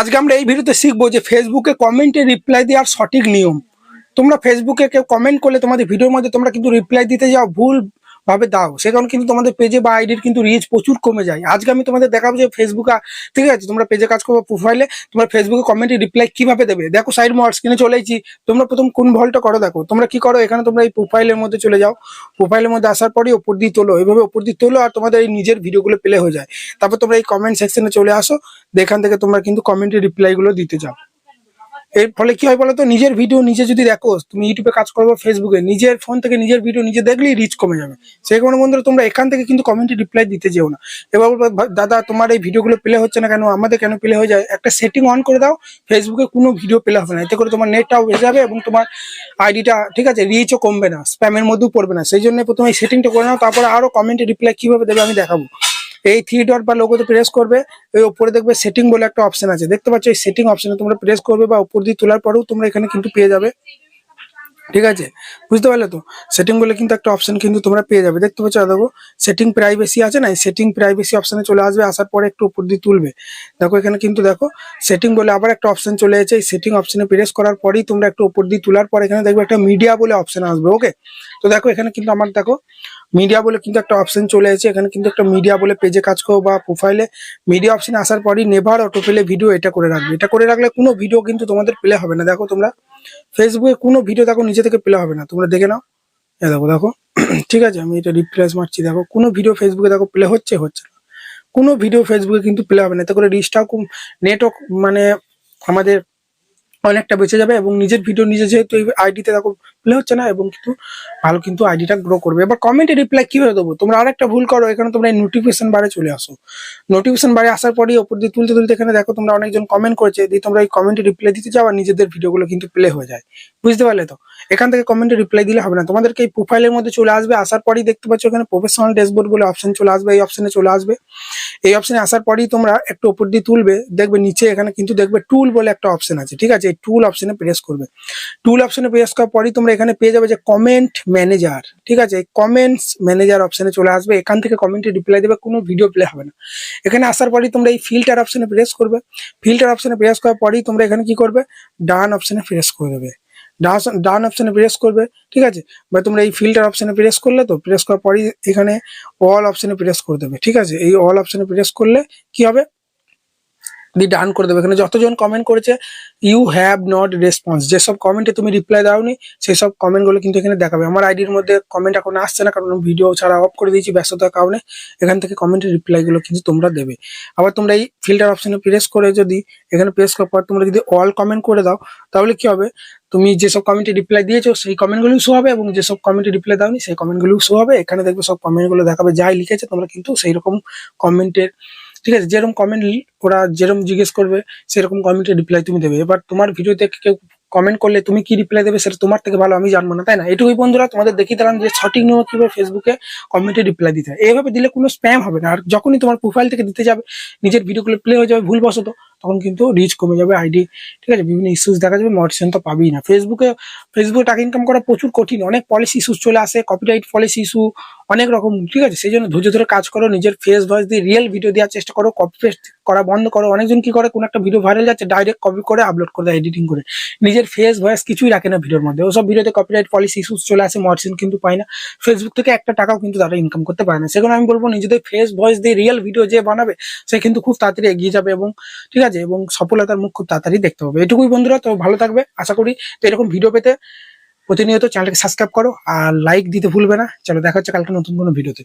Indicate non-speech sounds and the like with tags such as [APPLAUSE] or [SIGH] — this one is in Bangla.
আজকে আমরা এই ভিডিওতে শিখব যে ফেসবুকে কমেন্টে রিপ্লাই দেওয়ার সঠিক নিয়ম। তোমরা ফেসবুকে কেউ কমেন্ট করলে তোমাদের ভিডিওর মধ্যে তোমরা কিন্তু রিপ্লাই দিতে যাও, ভুল ভাবে দাও। সে কারণে কিন্তু তোমাদের পেজে বা আইডির কিন্তু রিচ প্রচুর কমে যায়। আজকে আমি তোমাদের দেখাবো যে ফেসবুকে ঠিক আছে? তোমরা পেজে কাজ করব প্রোফাইলে তোমরা ফেসবুকে কমেন্টে রিপ্লাই কীভাবে দেবে? দেখো সাইড মোড স্ক্রিনে চলে এসেছি। তোমরা প্রথম কোন ভলটা করো দেখো। তোমরা কি করো? এখানে তোমরা এই প্রোফাইলের মধ্যে চলে যাও। প্রোফাইলের মধ্যে আসার পরই ওপর দিয়ে তোলো। এইভাবে ওপর দিয়ে তোলো আর তোমাদের এই নিজের ভিডিওগুলো প্লে হয়ে যায়। তারপর তোমরা এই কমেন্ট সেকশনে চলে আসো। এখান থেকে তোমরা কিন্তু কমেন্টে রিপ্লাইগুলো দিতে যাও এর ফলে কি হয় বলতো? নিজের ভিডিও নিজে যদি দেখো, তুমি ইউটিউবে কাজ করব ফেসবুকে নিজের ফোন থেকে নিজের ভিডিও নিজে দেখলেই রিচ কমে যাবে। সেই কারণে বন্ধুরা, তোমরা এখান থেকে কিন্তু কমেন্টে রিপ্লাই দিতে যেও না। এবার দাদা, তোমার এই ভিডিওগুলো প্লে হচ্ছে না কেন? আমাদের কেন প্লে হয়ে যায়? একটা সেটিং অন করে দাও ফেসবুকে কোনো ভিডিও প্লে হবে না। এতে করে তোমার নেটটাও বেড়ে যাবে এবং তোমার আইডিটা ঠিক আছে রিচও কমবে না স্প্যামের মধ্যেও পড়বে না। সেই জন্য প্রথমে এই সেটিংটা করে নাও, তারপরে আরও কমেন্টে রিপ্লাই কীভাবে দেবে আমি দেখাবো। এই থ্রি ডট বা লোগোতে প্রেস করবে, এই উপরে দেখবে সেটিং বলে একটা অপশন আছে। দেখতে পাচ্ছ এই সেটিং অপশনে তোমরা প্রেস করবে বা উপর দিয়ে তোলার পরেও তোমরা এখানে কিন্তু পেয়ে যাবে। ঠিক আছে? বুঝতে পারলে তো? সেটিং বলে কিন্তু একটা অপশন কিন্তু তোমরা পেয়ে যাবে। দেখতে পাচ্ছ দেখো সেটিং প্রাইভেসি আছে না? সেটিং প্রাইভেসি অপশনে চলে আসবে, আসার পরে একটু উপর দিয়ে তুলবে। দেখো এখানে কিন্তু দেখো সেটিং বলে আবার একটা অপশন চলে এসেছে। এই সেটিং অপশনে প্রেস করার পরেই তোমরা একটু উপর দিয়ে তোলার পর এখানে দেখবে একটা মিডিয়া বলে অপশন আসবে ওকে তো দেখো এখানে কিন্তু আমার দেখো মিডিয়া বলে কিন্তু একটা অপশন চলে এসেছে। এখানে কিন্তু একটা মিডিয়া বলে পেজে কাজ করো বা প্রোফাইলে মিডিয়া অপশন আসার পরই নেভার অটো প্লে ভিডিও এটা করে রাখবে। এটা করে রাখলে কোনো ভিডিও কিন্তু তোমাদের প্লে হবে না। দেখো তোমরা ফেসবুকে কোনো ভিডিও দেখো নিজে থেকে প্লে হবে না। তোমরা দেখে নাও। দেখো দেখো। [CLEARS THROAT] ঠিক আছে, আমি এটা রিপ্লেস মারছি। দেখো, কোনো ভিডিও ফেসবুকে দেখো প্লে হচ্ছে হচ্ছে না। কোনো ভিডিও ফেসবুকে কিন্তু প্লে হবে না। এতে করে রিচটাও কম নেটও মানে আমাদের অনেকটা বেঁচে যাবে এবং নিজের ভিডিও নিজে যেহেতু এই আইডিতে দেখো প্লে হচ্ছে না এবং কিন্তু ভালো কিন্তু আইডিটা গ্রো করবে। এবার কমেন্টে রিপ্লাই কীভাবে দেবো? তোমরা আরেকটা ভুল করো, এখানে তোমরা নোটিফিকেশন বারে চলে আসো। নোটিফিকেশন বারে আসার পরেই ওপর দিয়ে তুলতে তুলতে এখানে দেখো তোমরা অনেকজন কমেন্ট করেছে, দিয়ে তোমরা এই কমেন্টে রিপ্লাই দিতে যাও আর নিজেদের ভিডিওগুলো কিন্তু প্লে হয়ে যায়। বুঝতে পারলে তো? এখান থেকে কমেন্টে রিপ্লাই দিলে হবে না। তোমাদেরকে এই প্রোফাইলের মধ্যে চলে আসবে, আসার পরেই দেখতে পাচ্ছ এখানে প্রফেশনাল ড্যাশবোর্ড বলে অপশন চলে আসবে, এই অপশনে চলে আসবে। এই অপশনে আসার পরেই তোমরা একটু ওপর দিয়ে তুলবে, দেখবে নিচে এখানে কিন্তু দেখবে টুল বলে একটা অপশন আছে, ঠিক আছে? এই টুল অপশনে প্রেস করবে। টুল অপশনে প্রেস করার পরেই তোমরা এখানে পেয়ে যাবে যে কমেন্ট ম্যানেজার ঠিক আছে? কমেন্টস ম্যানেজার অপশনে চলে আসবে। এখান থেকে কমেন্টে রিপ্লাই দেবে, কোনো ভিডিও প্লে হবে না। এখানে আসার পরেই তোমরা এই ফিল্টার অপশনে প্রেস করবে। ফিল্টার অপশনে প্রেস করার পরেই তোমরা এখানে কি করবে? ডান অপশনে প্রেস করে দেবে। ডান- অপশনে প্রেস করবে, ঠিক আছে? বা তোমরা এই ফিল্টার অপশনে প্রেস করলে তো প্রেস করার পরেই এখানে অল অপশনে প্রেস করে দেবে, ঠিক আছে? এই অল অপশনে প্রেস করলে কি হবে? দিয়ে ডান করে দেবে। এখানে যতজন কমেন্ট করেছে ইউ হ্যাভ নট রেসপন্স যেসব কমেন্টে তুমি রিপ্লাই দাওনি সেই সব কমেন্টগুলো কিন্তু এখানে দেখাবে। আমার আইডির মধ্যে কমেন্ট এখন আসছে না, কারণ ভিডিও ছাড়া অফ করে দিয়েছি ব্যস্ততার কারণে। এখান থেকে কমেন্টের রিপ্লাইগুলো কিন্তু তোমরা দেবে। আবার তোমরা এই ফিল্টার অপশানে প্রেস করে যদি, এখানে প্রেস করার পর তোমরা যদি অল কমেন্ট করে দাও, তাহলে কি হবে? তুমি যেসব কমেন্টে রিপ্লাই দিয়েছ, সেই কমেন্টগুলো শো হবে এবং যেসব কমেন্টে রিপ্লাই দাওনি, সেই কমেন্টগুলো শো হবে। এখানে দেখবে সব কমেন্টগুলো দেখাবে, যাই লিখেছে, তোমরা কিন্তু সেই রকম কমেন্টের ঠিক আছে যেরকম কমেন্ট ওরা যেরকম জিজ্ঞেস করবে, সেরকম কমেন্টের রিপ্লাই তুমি দেবে। এবার তোমার ভিডিওতে কেউ কমেন্ট করলে তুমি কি রিপ্লাই দেবে, সেটা তোমার থেকে ভালো, আমি জানব না, তাই না? এটুকুই বন্ধুরা, তোমাদের দেখিয়ে দিলাম যে সঠিক নিয়ম কীভাবে ফেসবুকে কমেন্টে রিপ্লাই দিতে হয়। এইভাবে দিলে কোনো স্প্যাম হবে না, আর যখনই তোমার প্রোফাইল থেকে দিতে যাবে, নিজের ভিডিওগুলো প্লে হয়ে যাবে ভুলবশত। তখন কিন্তু রিচ কমে যাবে আইডি ঠিক আছে? বিভিন্ন ইস্যুস দেখা যাবে মোটিভেশন তো পাবেই না। ফেসবুকে ফেসবুকে টাকা ইনকাম করা প্রচুর কঠিন। অনেক পলিসি ইস্যুস চলে আসে কপিরাইট পলিসি ইস্যু অনেক রকম, ঠিক আছে? সেই জন্য ধৈর্য ধরে কাজ করো, নিজের ফেস ভয়েস দিয়ে রিয়েল ভিডিও দেওয়ার চেষ্টা করো কপি পেস্ট করা বন্ধ করো। অনেকজন কি করে? কোনো একটা ভিডিও ভাইরাল যাচ্ছে ডাইরেক্ট কপি করে আপলোড করে দেয় এডিটিং করে। নিজের ফেস ভয়েস কিছুই রাখে না ভিডিওর মধ্যে। ওসব ভিডিওতে কপিরাইট পলিসি ইস্যুস চলে আসে মর্সিন কিন্তু পায় না। ফেসবুক থেকে একটা টাকাও কিন্তু তারা ইনকাম করতে পারে না। সেখানে আমি বলব, নিজেদের ফেস ভয়েস দিয়ে রিয়েল ভিডিও যে বানাবে, সে কিন্তু খুব তাড়াতাড়ি এগিয়ে যাবে এবং, ঠিক আছে এবং সফলতার মুখ খুব তাড়াতাড়ি দেখতে পাবে। এটুকুই বন্ধুরা, তো ভালো থাকবে। আশা করি তো এরকম ভিডিও পেতে প্রতিনিয়ত চ্যানেলটাকে সাবস্ক্রাইব করো আর লাইক দিতে ভুলবে না। চলো দেখা হচ্ছে কালকে নতুন কোনো ভিডিওতে